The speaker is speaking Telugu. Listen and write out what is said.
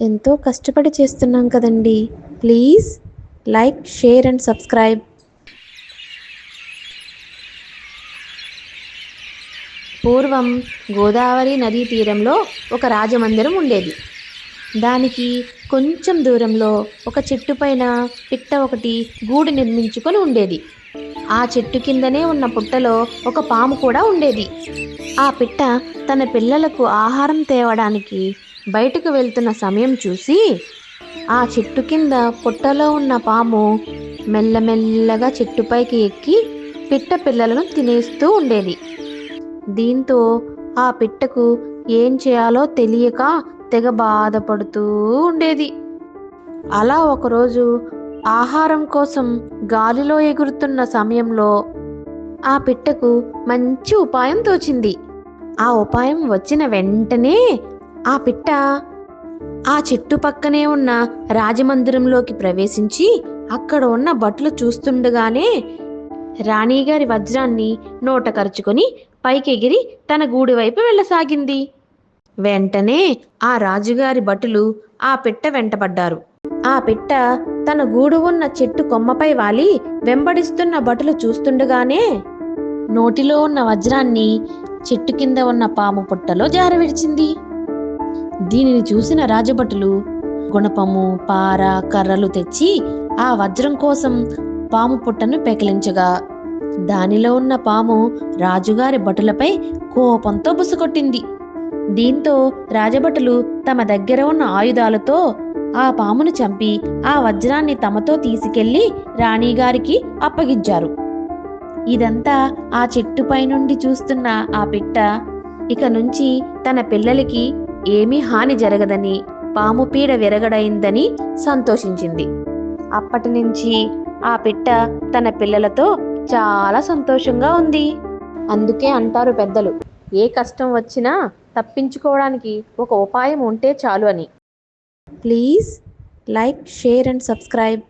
ఎంతో కష్టపడి చేస్తున్నాం కదండి. Please like share and subscribe. పూర్వం గోదావరి నదీ తీరంలో ఒక రాజమందిరం ఉండేది. దానికి కొంచెం దూరంలో ఒక చెట్టు పైన పిట్ట ఒకటి గూడు నిర్మించుకొని ఉండేది. ఆ చెట్టు కిందనే ఉన్న పుట్టలో ఒక పాము కూడా ఉండేది. ఆ పిట్ట తన పిల్లలకు ఆహారం తేవడానికి బయటకు వెళ్తున్న సమయం చూసి ఆ చెట్టు కింద పుట్టలో ఉన్న పాము మెల్లమెల్లగా చెట్టుపైకి ఎక్కి పిట్ట పిల్లలను తినేస్తూ ఉండేది. దీంతో ఆ పిట్టకు ఏం చేయాలో తెలియక తెగ బాధపడుతూ ఉండేది. అలా ఒకరోజు ఆహారం కోసం గాలిలో ఎగురుతున్న సమయంలో ఆ పిట్టకు మంచి ఉపాయం తోచింది. ఆ ఉపాయం వచ్చిన వెంటనే ఆ పిట్ట ఆ చెట్టు పక్కనే ఉన్న రాజమందిరంలోకి ప్రవేశించి అక్కడ ఉన్న బట్టలు చూస్తుండగానే రాణిగారి వజ్రాన్ని నోట కరుచుకొని పైకెగిరి తన గూడి వైపు వెళ్ళసాగింది. వెంటనే ఆ రాజుగారి భటులు ఆ పిట్ట వెంటపడ్డారు. ఆ పిట్ట తన గూడు ఉన్న చెట్టు కొమ్మపై వాలి వెంబడిస్తున్న భటులు చూస్తుండగానే నోటిలో ఉన్న వజ్రాన్ని చెట్టు కింద ఉన్న పాము పుట్టలో జారవిడిచింది. దీనిని చూసిన రాజభటులు గుణపము పార కర్రలు తెచ్చి ఆ వజ్రం కోసం పాము పుట్టను పెకిలించగా దానిలో ఉన్న పాము రాజుగారి భటులపై కోపంతో బుసకొట్టింది. దీంతో రాజభటులు తమ దగ్గర ఉన్న ఆయుధాలతో ఆ పామును చంపి ఆ వజ్రాన్ని తమతో తీసుకెళ్ళి రాణిగారికి అప్పగించారు. ఇదంతా ఆ చెట్టుపై నుండి చూస్తున్న ఆ పిట్ట. ఇక నుంచి తన పిల్లలకి ఏమీ హాని జరగదని పాము పీడ విరగడైందని సంతోషించింది. అప్పటి నుంచి ఆ పిట్ట తన పిల్లలతో చాలా సంతోషంగా ఉంది. అందుకే అంటారు పెద్దలు ఏ కష్టం వచ్చినా తప్పించుకోవడానికి ఒక ఉపాయం ఉంటే చాలు అని. Please like share and subscribe.